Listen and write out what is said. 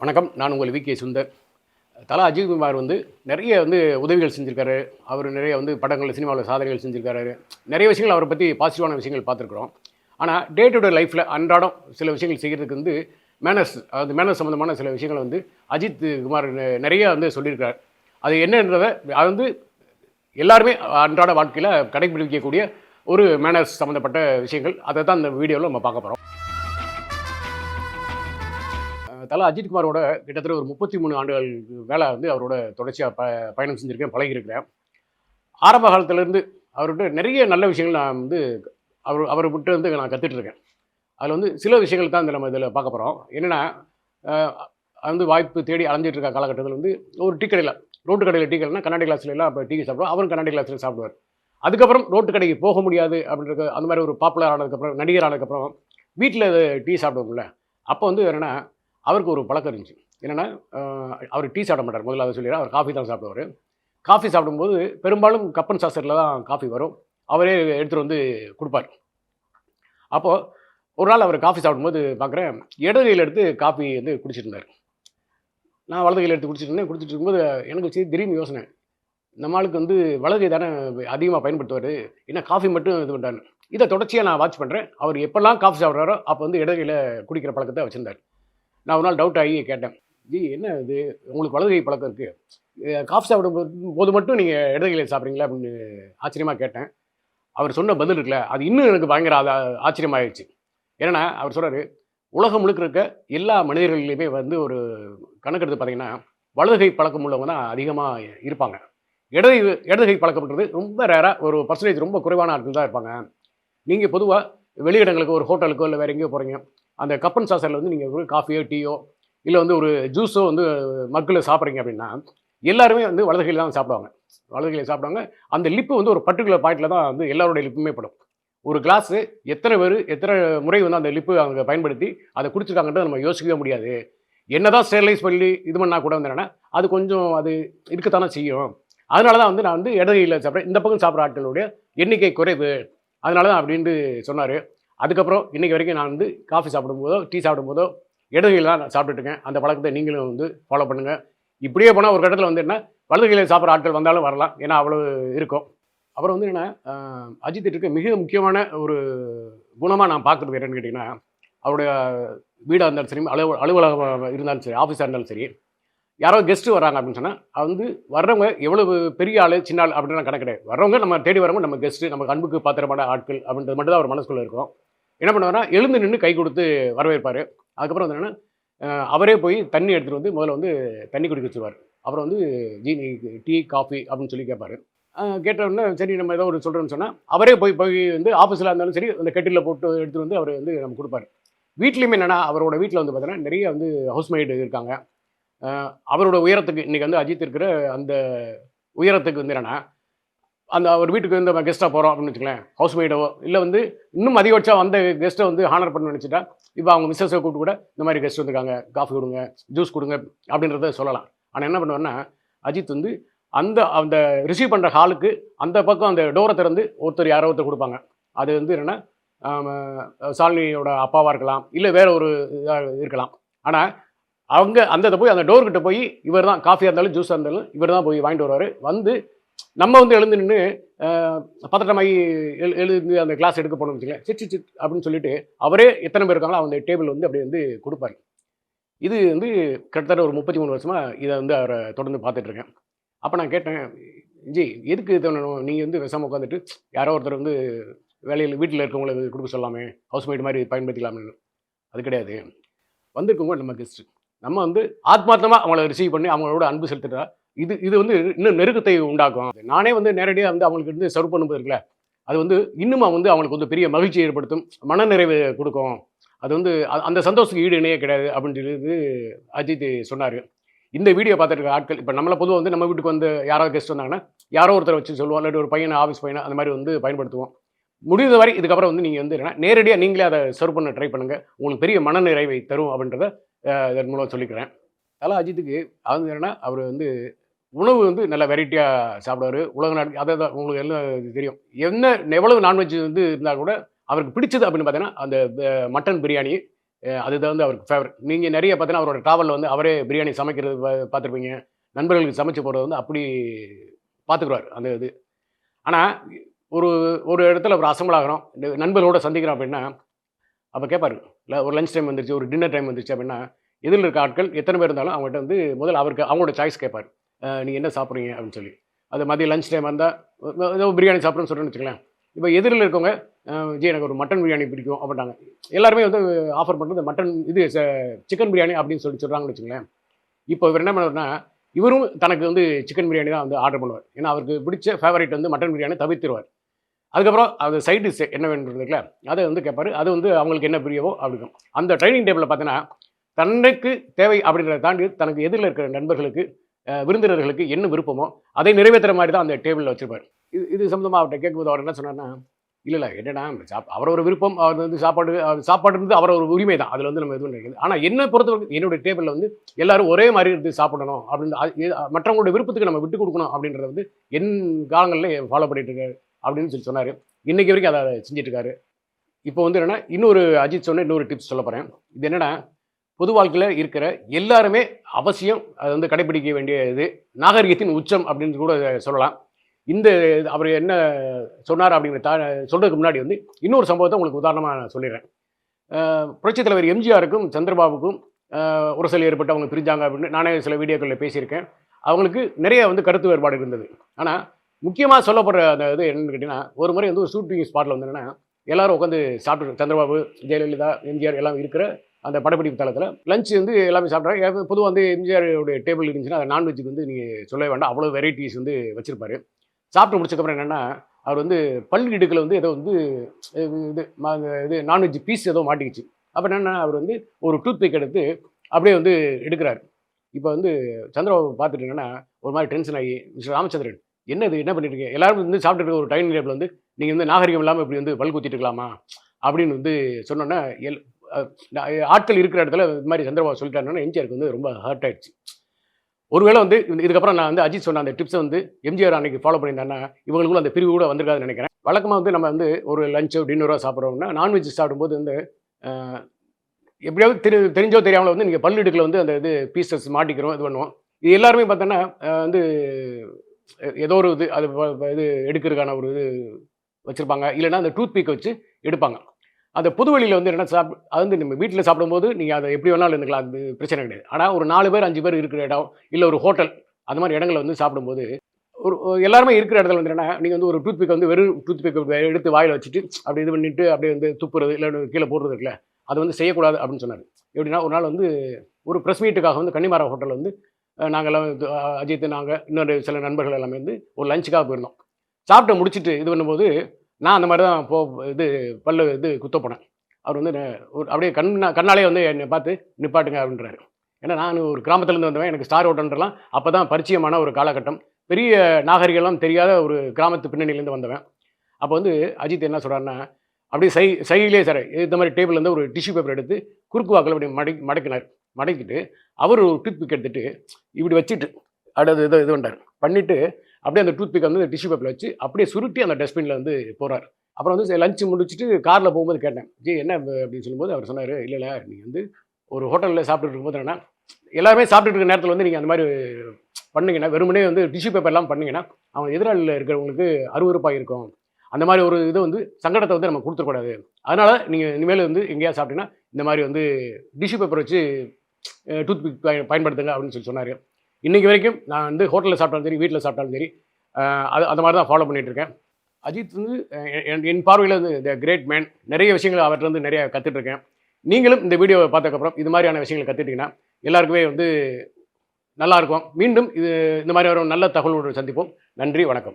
வணக்கம். நான் உங்கள் வி கே சுந்தர். தலா அஜித்குமார் வந்து நிறைய வந்து உதவிகள் செஞ்சுருக்காரு. அவர் நிறைய வந்து படங்கள் சினிமாவில் சாதனைகள் செஞ்சுருக்காரு. நிறைய விஷயங்கள் அவரை பற்றி பாசிட்டிவான விஷயங்கள் பார்த்துருக்குறோம். ஆனால் டே டு டே லைஃப்பில் அன்றாடம் சில விஷயங்கள் செய்கிறதுக்கு வந்து மேனர்ஸ் அதாவது மேனர்ஸ் சம்மந்தமான சில விஷயங்களை வந்து அஜித் குமார் நிறைய வந்து சொல்லியிருக்கார் அது என்னன்றதை அது வந்து எல்லாருமே அன்றாட வாழ்க்கையில் கடைபிடிக்கக்கூடிய ஒரு மேனர்ஸ் சம்மந்தப்பட்ட விஷயங்கள். அதை தான் இந்த வீடியோவில் நம்ம பார்க்க போகிறோம் தலா அஜித்குமாரோட கிட்டத்தட்ட ஒரு முப்பத்தி மூணு ஆண்டுகள் மேலே வந்து அவரோட தொடர்ச்சியாக ப பயணம் செஞ்சுருக்கேன் பழகியிருக்கிறேன். ஆரம்ப காலத்துலேருந்து அவர்கிட்ட நிறைய நல்ல விஷயங்கள் நான் வந்து அவர் அவர் விட்டு வந்து நான் கற்றுட்ருக்கேன் அதில் வந்து சில விஷயங்கள் தான் இந்த நம்ம இதில் பார்க்க போகிறோம் என்னென்னா வந்து வாய்ப்பு தேடி அலைஞ்சிட்டு இருக்க காலகட்டத்தில் வந்து ஒரு டீ கடையில் ரோட்டு கடையில் டீ கடைனா கண்ணாடி கிளாஸ்ல எல்லாம் அப்போ டீ சாப்பிடுவோம் அவரும் கண்ணாடி கிளாஸில் சாப்பிடுவார். அதுக்கப்புறம் ரோட்டு கடைக்கு போக முடியாது அப்படின்ற அந்த மாதிரி ஒரு பாப்புலர் ஆனதுக்கப்புறம் நடிகர் ஆனதுக்கப்புறம் வீட்டில் டீ சாப்பிடுவோம்ல. அப்போ வந்து என்னென்னா அவருக்கு ஒரு பழக்கம் இருந்துச்சு. என்னென்னா அவர் டீ சாப்பிட மாட்டார். முதல்ல அதை சொல்லிடுறேன். அவர் காஃபி தான் சாப்பிடுவார். காஃபி சாப்பிடும்போது பெரும்பாலும் கப்பன் சாசரில் தான் காஃபி வரும். அவரே எடுத்துகிட்டு வந்து கொடுப்பார். அப்போது ஒரு நாள் அவர் காஃபி சாப்பிடும்போது பார்க்குறேன் இடது கையில் எடுத்து காஃபி வந்து குடிச்சிட்டு இருந்தார். நான் வலது கையில் எடுத்து குடிச்சிட்டு இருந்தேன். குடிச்சிட்டு இருக்கும்போது எனக்கு வச்சு திடீர்னு யோசனை. நம்ம ஆளுக்கு வந்து வலது கை தானே அதிகமாக பயன்படுத்துவார். என்ன காஃபி மட்டும் இது பண்ணுறாரு இதை தொடர்ச்சியாக நான் வாட்ச் பண்ணுறேன் அவர் எப்போல்லாம் காஃபி சாப்பிட்றாரோ அப்போ வந்து இடது கையில் குடிக்கிற பழக்கத்தை வச்சுருந்தார். நான் ஒரு நாள் டவுட் ஆகி கேட்டேன். ஜி என்ன இது? உங்களுக்கு வலது கை பழக்கம் இருக்குது காஃபி சாப்பிடும் போது- போது மட்டும் நீங்கள் இடதுகையில் சாப்பிட்றீங்களா? அப்படின்னு ஆச்சரியமாக கேட்டேன். அவர் சொன்ன பதில் இருக்குல்ல அது இன்னும் எனக்கு பயங்கர ஆ- ஆச்சரியமாயிடுச்சு. ஏன்னா அவர் சொல்கிறார் உலகம் முழுக்க இருக்க எல்லா மனிதர்களிலையுமே வந்து ஒரு கணக்கெடுத்து பார்த்தீங்கன்னா வலது கை பழக்கம் உள்ளவங்க தான் அதிகமாக இருப்பாங்க. இடது இடது கை பழக்கம்ன்றது ரொம்ப ரேராக ஒரு பர்சன்டேஜ் ரொம்ப குறைவான ஆட்கள் தான் இருப்பாங்க. நீங்கள் பொதுவாக வெளியிடங்களுக்கு ஒரு ஹோட்டலுக்கோ இல்லை வேறு எங்கேயோ போகிறீங்க அந்த கப்பன் சாசரில் வந்து நீங்கள் ஒரு காஃபியோ டீயோ இல்லை வந்து ஒரு ஜூஸோ வந்து மக்கில் சாப்பிட்றீங்க அப்படின்னா எல்லாருமே வந்து வலது கையில் தான் சாப்பிடுவாங்க. வலது சாப்பிடுவாங்க. அந்த லிப்பு வந்து ஒரு பர்டிகுலர் பாயிண்டில் தான் வந்து எல்லாருடைய லிப்புமே படும். ஒரு கிளாஸு எத்தனை பேர் எத்தனை முறை வந்து அந்த லிப்பு அவங்க பயன்படுத்தி அதை குடிச்சிருக்காங்கன்றது நம்ம யோசிக்கவே முடியாது. என்ன தான் ஸ்டெர்லைஸ் பண்ணி இது பண்ணால் கூட வந்து அது கொஞ்சம் அது இருக்கத்தானே செய்யும். அதனால தான் வந்து நான் வந்து இடதுகையில் சாப்பிட்றேன். இந்த பக்கம் சாப்பிட்ற ஆட்களுடைய எண்ணிக்கை குறைவு. அதனால தான் அப்படின்ட்டு சொன்னார். அதுக்கப்புறம் இன்றைக்கி வரைக்கும் நான் வந்து காஃபி சாப்பிடும்போதோ டீ சாப்பிடும்போதோ இடதுகையில் தான் நான் சாப்பிட்டுட்டு அந்த பழக்கத்தை நீங்களும் வந்து ஃபாலோ பண்ணுங்கள் இப்படியே போனால் ஒரு கட்டத்தில் வந்து என்ன வலதுகையில் சாப்பிட்ற ஆட்கள் வந்தாலும் வரலாம். ஏன்னா அவ்வளோ இருக்கும். அப்புறம் வந்து என்ன அஜித் இருக்க. மிக முக்கியமான ஒரு குணமாக நான் பார்க்குறது என்னன்னு கேட்டிங்கன்னா அவருடைய வீடாக இருந்தாலும் சரி அலுவ அலுவலகம் இருந்தாலும் சரி ஆஃபீஸாக இருந்தாலும் சரி யாரோ கெஸ்ட்டு வராங்க அப்படின்னு சொன்னால் அது வந்து வர்றவங்க எவ்வளவு பெரிய ஆள் சின்ன ஆள் அப்படின்னு கணக்கு கிடையாது. வர்றவங்க நம்ம தேடி வரவங்க நம்ம கெஸ்ட்டு நம்ம அன்புக்கு பாத்திரமான ஆட்கள் அப்படின்றது மட்டும் தான் அவர் மனசுக்குள்ளே இருக்கும். என்ன பண்ணுவார்னா எழுந்து நின்று கை கொடுத்து வரவேற்பார். அதுக்கப்புறம் வந்து என்னென்னா அவரே போய் தண்ணி எடுத்துகிட்டு வந்து முதல்ல வந்து தண்ணி குடிக்க வச்சுருவார். அப்புறம் வந்து ஜீனி டீ காஃபி அப்படின்னு சொல்லி கேட்பாரு. கேட்டவுடனே சரி நம்ம ஏதோ ஒரு சொல்கிறோன்னு சொன்னால் அவரே போய் போய் வந்து ஆஃபீஸில் இருந்தாலும் சரி அந்த கெட்டிலில் போட்டு எடுத்துகிட்டு வந்து அவர் வந்து நம்ம கொடுப்பாரு. வீட்லேயுமே என்னென்னா அவரோட வீட்டில் வந்து பார்த்தீங்கன்னா நிறைய வந்து ஹவுஸ்மெய்டு இருக்காங்க. அவரோட உயரத்துக்கு இன்றைக்கி வந்து அஜித் இருக்கிற அந்த உயரத்துக்கு வந்து என்னென்னா அந்த ஒரு வீட்டுக்கு வந்து நம்ம கெஸ்ட்டாக போகிறோம் அப்படின்னு வச்சுக்கலாம் ஹவுஸ்மெய்டோ இல்லை வந்து இன்னும் அதிகபட்சம் அந்த கெஸ்ட்டை வந்து ஹானர் பண்ண நினச்சிட்டா இப்போ அவங்க மிஸ்ஸஸை கூப்பிட்டு கூட இந்த மாதிரி கெஸ்ட் வந்துருக்காங்க காஃபி கொடுங்க ஜூஸ் கொடுங்க அப்படின்றத சொல்லலாம். ஆனால் என்ன பண்ணுவேன்னா அஜித் வந்து அந்த அந்த ரிசீவ் பண்ணுற ஹாலுக்கு அந்த பக்கம் அந்த டோரை திறந்து ஒருத்தர் யாரோ ஒருத்தர் கொடுப்பாங்க. அது வந்து என்னென்னா சாலினியோட அப்பாவாக இருக்கலாம் இல்லை வேற ஒரு இதாக இருக்கலாம். ஆனால் அவங்க அந்த இதை போய் அந்த டோர்கிட்ட போய் இவர் தான் காஃபியாக இருந்தாலும் ஜூஸாக இருந்தாலும் இவர் தான் போய் வாங்கிட்டு வருவார். வந்து நம்ம வந்து எழுந்து நின்று பதட்டமாகி எழு எழுந்து அந்த கிளாஸ் எடுக்க போனோம்னு வச்சுக்கல சிட் சிட் அப்படின்னு சொல்லிட்டு அவரே எத்தனை பேர் இருக்காங்களோ அந்த டேபிள் வந்து அப்படியே வந்து கொடுப்பாரு. இது வந்து கிட்டத்தட்ட ஒரு முப்பத்தி மூணு வருஷமாக இதை வந்து அவரை தொடர்ந்து பார்த்துட்ருக்கேன் அப்போ நான் கேட்டேன் ஜி எதுக்கு இது நீங்கள் வந்து விஷம் உட்காந்துட்டு யாரோ ஒருத்தர் வந்து வேலையில் வீட்டில் இருக்கவங்களை இது கொடுக்க சொல்லாமே ஹவுஸ்மேட் மாதிரி பயன்படுத்திக்கலாமே. அது கிடையாது. வந்திருக்கவங்க நம்ம கெஸ்ட்டு நம்ம வந்து ஆத்மார்த்தமாக அவங்கள ரிசீவ் பண்ணி அவங்களோட அன்பு செலுத்துட்டா இது இது வந்து இன்னும் நெருக்கத்தை உண்டாக்கும். நானே வந்து நேரடியாக வந்து அவங்களுக்கு இருந்து சர்வ் பண்ணும்போது இருக்குல்ல அது வந்து இன்னும் வந்து அவங்களுக்கு வந்து பெரிய மகிழ்ச்சி ஏற்படுத்தும் மனநிறைவு கொடுக்கும். அது வந்து அந்த சந்தோஷத்துக்கு ஈடு இணையே கிடையாது அப்படின்னு சொல்லி அஜித் சொன்னார். இந்த வீடியோ பார்த்துட்டு இருக்க ஆட்கள் இப்போ நம்மளை பொதுவாக வந்து நம்ம வீட்டுக்கு வந்து யாராவது கெஸ்ட் வந்தாங்கன்னா யாரோ ஒருத்தரை வச்சு சொல்லுவோம் இல்லாட்டி ஒரு பையனை ஆஃபீஸ் பையனை அந்த மாதிரி வந்து பயன்படுத்துவோம். முடிந்த வரை இதுக்கப்புறம் வந்து நீங்கள் வந்து என்னன்னா நேரடியாக நீங்களே அதை சர்வ் பண்ண ட்ரை பண்ணுங்கள் உங்களுக்கு பெரிய மனநிறைவை தரும் அப்படின்றத இதன் மூலம் சொல்லிக்கிறேன். அதெல்லாம் அஜித்துக்கு அது என்னென்னா அவர் வந்து உணவு வந்து நல்ல வெரைட்டியாக சாப்பிடுவார். உலக நாடு அதை தான் உங்களுக்கு எல்லாம் தெரியும். என்ன எவ்வளவு நான்வெஜ் வந்து இருந்தால் கூட அவருக்கு பிடிச்சது அப்படின்னு பார்த்தீங்கன்னா அந்த மட்டன் பிரியாணி அதுதான் வந்து அவருக்கு ஃபேவரட் நீங்கள் நிறைய பார்த்தீங்கன்னா அவரோட ட்ராவலில் வந்து அவரே பிரியாணி சமைக்கிறது பார்த்துருப்பீங்க. நண்பர்களுக்கு சமைச்சு போகிறது வந்து அப்படி பார்த்துக்குறாரு அந்த இது. ஆனால் ஒரு ஒரு இடத்துல ஒரு அசம்பிள் ஆகிறோம் இந்த நண்பர்களோட சந்திக்கிறோம் அப்படின்னா அப்போ கேட்பாரு இல்லை ஒரு லஞ்ச் டைம் வந்துருச்சு ஒரு டின்னர் டைம் வந்துருச்சு அப்படின்னா எதில் இருக்க ஆட்கள் எத்தனை பேர் இருந்தாலும் அவங்ககிட்ட வந்து முதல்ல அவருக்கு அவங்களோட சாய்ஸ் கேட்பார் நீங்கள் என்ன சாப்பிட்றீங்க? அப்படின்னு சொல்லி. அது மதியம் லஞ்ச் டைம் வந்தால் ஏதோ பிரியாணி சாப்பிட்றேன்னு சொல்கிறேன்னு வச்சுக்கலாம் இப்போ எதிரில் இருக்கவங்க ஜி எனக்கு ஒரு மட்டன் பிரியாணி பிடிக்கும் அப்படின்ட்டாங்க. எல்லாருமே வந்து ஆஃபர் பண்ணுறது மட்டன் இது சிக்கன் பிரியாணி அப்படின்னு சொல்லி சொல்கிறாங்கன்னு வச்சுங்களேன் இப்போ இவர் என்ன பண்ணுவார்னா இவரும் தனக்கு வந்து சிக்கன் பிரியாணி தான் வந்து ஆர்டர் பண்ணுவார். ஏன்னா அவருக்கு பிடிச்ச ஃபேவரேட் வந்து மட்டன் பிரியாணி தவிர்த்துருவார். அதுக்கப்புறம் அது சைட் டிஷ் என்ன வேணுன்றதுல அதை வந்து கேட்பார். அது வந்து அவங்களுக்கு என்ன பிரியவோ அப்படி இருக்கும். அந்த ட்ரைனிங் டேபிளில் பார்த்தீங்கன்னா தன்னைக்கு தேவை அப்படின்றத தாண்டி தனக்கு எதிரில் இருக்கிற நண்பர்களுக்கு விருந்தினர்களுக்கு என்ன விருப்பமோ அதை நிறைவேற்றுற மாதிரி தான் அந்த டேபிளில் வச்சுருப்பார். இது இது சம்மந்தமாக அவர்கிட்ட கேட்கும்போது அவர் என்ன சொன்னார்னா இல்லை இல்லை என்னடா சாப் அவரோட விருப்பம் அவர் வந்து சாப்பாடு அவர் சாப்பாடுன்றது அவரோட உரிமை தான் அதில் வந்து நம்ம எதுவும் நினைக்கிறது ஆனால் என்னை பொறுத்தவரைக்கும் என்னுடைய டேபிளில் வந்து எல்லாரும் ஒரே மாதிரி இருந்து சாப்பிடணும் அப்படின்னு மற்றவங்களுடைய விருப்பத்துக்கு நம்ம விட்டு கொடுக்கணும் அப்படின்றத வந்து என் காலங்களில் ஃபாலோ பண்ணிட்டு இருக்காரு அப்படின்னு சொல்லி சொன்னார். இன்றைக்கு வரைக்கும் அதை செஞ்சிட்ருக்காரு இப்போ வந்து என்னென்னா இன்னொரு அஜித் சொன்ன இன்னொரு டிப்ஸ் சொல்ல போகிறேன் இது என்னென்னா பொது வாழ்க்கையில் இருக்கிற எல்லாருமே அவசியம் அது வந்து கடைபிடிக்க வேண்டிய இது நாகரிகத்தின் உச்சம் அப்படின்னு கூட சொல்லலாம். இந்த இது அவர் என்ன சொன்னார் அப்படிங்கிற தா சொல்கிறதுக்கு முன்னாடி வந்து இன்னொரு சம்பவத்தை உங்களுக்கு உதாரணமாக நான் சொல்லிடுறேன். புரட்சித் தலைவர் எம்ஜிஆருக்கும் சந்திரபாபுக்கும் ஒரு உரசல் ஏற்பட்டு அவங்க பிரிஞ்சாங்க அப்படின்னு நானே சில வீடியோக்களில் பேசியிருக்கேன். அவங்களுக்கு நிறைய வந்து கருத்து வேறுபாடு இருந்தது. ஆனால் முக்கியமாக சொல்லப்படுற அந்த இது என்னென்னு கேட்டிங்கன்னா ஒரு முறை வந்து ஒரு ஷூட்டிங் ஸ்பாட்டில் வந்து என்னன்னா எல்லாரும் உட்காந்து சாப்பிட்டு சந்திரபாபு ஜெயலலிதா எம்ஜிஆர் எல்லாம் இருக்கிற அந்த படப்பிடிப்பு தளத்தில் லஞ்ச் வந்து எல்லாமே சாப்பிட்றாங்க. பொதுவாக வந்து எம்ஜிஆருடைய டேபிள் இருந்துச்சுன்னா அதை நான்வெஜ்ஜுக்கு வந்து நீங்கள் சொல்லவே வேண்டாம். அவ்வளோ வெரைட்டிஸ் வந்து வச்சுருப்பார். சாப்பிட்டு முடிச்சக்கப்புறம் என்னென்னா அவர் வந்து பல் இடுக்கில் வந்து ஏதோ வந்து இது இது இது நான்வெஜ் பீஸ் ஏதோ மாட்டிக்கிச்சு. அப்போ என்னென்னா அவர் வந்து ஒரு டூத் பிக் எடுத்து அப்படியே வந்து எடுக்கிறார். இப்போ வந்து சந்திரபாபு பார்த்துட்டு என்னன்னா ஒரு மாதிரி டென்ஷன் ஆகி மிஸ்டர் ராமச்சந்திரன் என்னது? என்ன பண்ணிட்டு எல்லாரும் வந்து சாப்பிட்டுட்டு ஒரு டைனிங் டேபிள் வந்து நீங்கள் வந்து நாகரிகம் இல்லாமல் இப்படி வந்து பல் குத்திட்டு இருக்கலாமா? அப்படின்னு வந்து சொன்னோன்னா எல் ஆட்கள் இருக்கிற இடத்துல இது மாதிரி சந்திரபாபு சொல்லிட்டாருன்னா எம்ஜிஆருக்கு வந்து ரொம்ப ஹர்ட் ஆயிடுச்சு. ஒருவேளை வந்து இதுக்கப்புறம் நான் வந்து அஜித் சொன்ன அந்த டிப்ஸை வந்து எம்ஜிஆர் அன்னைக்கு ஃபாலோ பண்ணியிருந்தேன்னா இவங்களுக்கும் அந்த பிரிவு கூட வந்திருக்காதுன்னு நினைக்கிறேன். வழக்கமாக வந்து நம்ம வந்து ஒரு லஞ்சோ டின்னரோ சாப்பிட்றோம்னா நான்வெஜ் சாப்பிடும்போது வந்து எப்படியாவது தெரி தெரிஞ்சோ தெரியாமல் வந்து நீங்கள் பல்லிடுக்கில் வந்து அந்த இது பீசஸ் மாட்டிக்கிறோம் இது பண்ணுவோம். இது எல்லாருமே பார்த்தோன்னா வந்து ஏதோ ஒரு இது அது இது எடுக்கிறதுக்கான ஒரு இது வச்சுருப்பாங்க. இல்லைன்னா அந்த டூத் பீக் வச்சு எடுப்பாங்க. அந்த புதுவெளியில் வந்து என்ன சாப் அது வந்து நம்ம வீட்டில் சாப்பிடும்போது நீங்கள் அதை எப்படி வேணாலும் இருந்துக்கலாம் அது பிரச்சனை கிடையாது. ஆனால் ஒரு நாலு பேர் அஞ்சு பேர் இருக்கிற இடம் இல்லை ஒரு ஹோட்டல் அந்த மாதிரி இடங்களில் வந்து சாப்பிடும்போது ஒரு எல்லாருமே இருக்கிற இடத்துல வந்து என்னன்னா நீங்கள் வந்து ஒரு டூத் பிக் வந்து வெறும் டூத் பிக் எடுத்து வாயில் வச்சுட்டு அப்படி இது பண்ணிட்டு அப்படியே வந்து துப்புறது இல்லை கீழே போடுறது இருக்குல்ல அது வந்து செய்யக்கூடாது அப்படின்னு சொன்னார். எப்படின்னா ஒரு நாள் வந்து ஒரு ப்ரெஸ் மீட்டுக்காக வந்து கன்னிமாரா ஹோட்டலில் வந்து நாங்கள் எல்லாம் அஜித் நாங்கள் இன்னொரு சில நண்பர்கள் எல்லாமே வந்து ஒரு லஞ்சுக்காக போயிருந்தோம். சாப்பிட்டு முடிச்சுட்டு இது பண்ணும்போது நான் அந்த மாதிரி தான் போ இது பல்லு இது குத்த போனேன். அவர் வந்து ஒரு அப்படியே கண்ணா கண்ணாலே வந்து என்னை பார்த்து நிப்பாட்டுங்க அப்படின்றாரு. ஏன்னா நான் ஒரு கிராமத்துலேருந்து வந்தவன் எனக்கு ஸ்டார் ஓட்டன்றலாம் அப்போ தான் பரிச்சயமான ஒரு காலகட்டம். பெரிய நாகரிகம்லாம் தெரியாத ஒரு கிராமத்து பின்னணியிலேருந்து வந்தவன். அப்போ வந்து அஜித் என்ன சொல்கிறாருன்னா அப்படியே சை சைலே சார் இந்த மாதிரி டேபிள்லேருந்து ஒரு டிஷ்யூ பேப்பர் எடுத்து குறுக்கு வாக்கில் அப்படி மடை மடக்கினார். மடக்கிட்டு அவர் ஒரு டூத் பிக் இப்படி வச்சுட்டு அடுத்து இது இது பண்ணார் பண்ணிவிட்டு அப்படியே அந்த டூத் பிக் வந்து டிஷ்யூ பேப்பரில் வச்சு அப்படியே சுருட்டி அந்த டஸ்ட்பினில் வந்து போகிறார் அப்புறம் வந்து லஞ்ச் முடிச்சுட்டு காரில் போகும்போது கேட்டேன் ஜி என்ன அப்படின்னு சொல்லும்போது அவர் சொன்னார் இல்லை இல்லை நீங்கள் வந்து ஒரு ஹோட்டலில் சாப்பிட்டுட்டு இருக்கும்போது எல்லாருமே சாப்பிட்டுட்டு இருக்க நேரத்தில் வந்து நீங்கள் அந்த மாதிரி பண்ணீங்கன்னா வெறுமனே வந்து டிஷ்யூ பேப்பர்லாம் பண்ணிங்கன்னா அவங்க எதிராளியில் இருக்கிறவங்களுக்கு அருவருப்பாக இருக்கும். அந்த மாதிரி ஒரு இது வந்து சங்கடத்தை வந்து நம்ம கொடுத்துடக்கூடாது. அதனால் நீங்கள் இனிமேல் வந்து எங்கேயாவது சாப்பிட்டீங்கன்னா இந்த மாதிரி வந்து டிஷ்யூ பேப்பர் வச்சு டூத் பிக் பயன்படுத்துங்க அப்படின்னு சொல்லி சொன்னார். இன்றைக்கி வரைக்கும் நான் வந்து ஹோட்டலில் சாப்பிட்டாலும் சரி வீட்டில் சாப்பிட்டாலும் சரி அது அந்த மாதிரி தான் ஃபாலோ பண்ணிகிட்ருக்கேன் இருக்கேன் அஜித் வந்து என் என் பார்வையில் வந்து த கிரேட் மேன் நிறைய விஷயங்கள் அவர்கிட்ட வந்து நிறைய கற்றுட்ருக்கேன் நீங்களும் இந்த வீடியோவை பார்த்ததுக்கப்புறம் இது மாதிரியான விஷயங்களை கற்றுட்டிங்கன்னா எல்லாருக்குமே வந்து நல்லாயிருக்கும். மீண்டும் இது இந்த மாதிரி ஒரு நல்ல தகவலோடு சந்திப்போம். நன்றி வணக்கம்.